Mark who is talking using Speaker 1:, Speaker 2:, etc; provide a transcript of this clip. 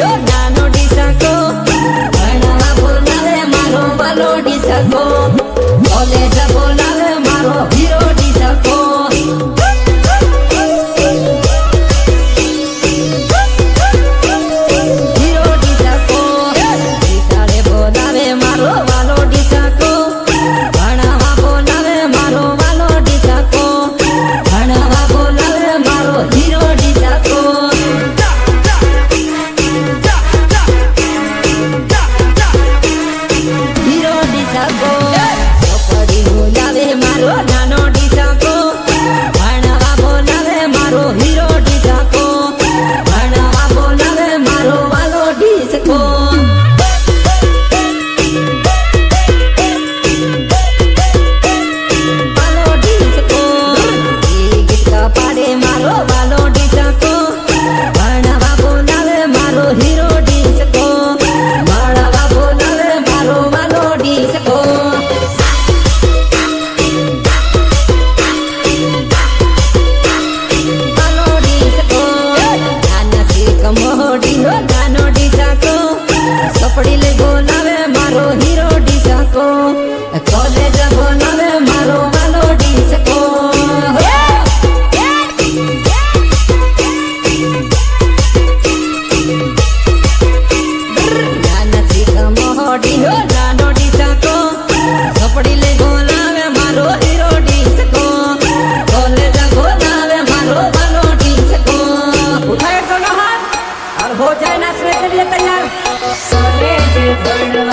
Speaker 1: નાનો ડીસાકો ભણવા બોલાવે મારો ભલો ડીસાકો ડીનો નાનો ડીસાકો સપડી લે બોલાવે મારો હીરો ડીસાકો કોલેજ બોલાવે મારો વાલો ડીસકો નાના સીધા મોહડીનો Thank you.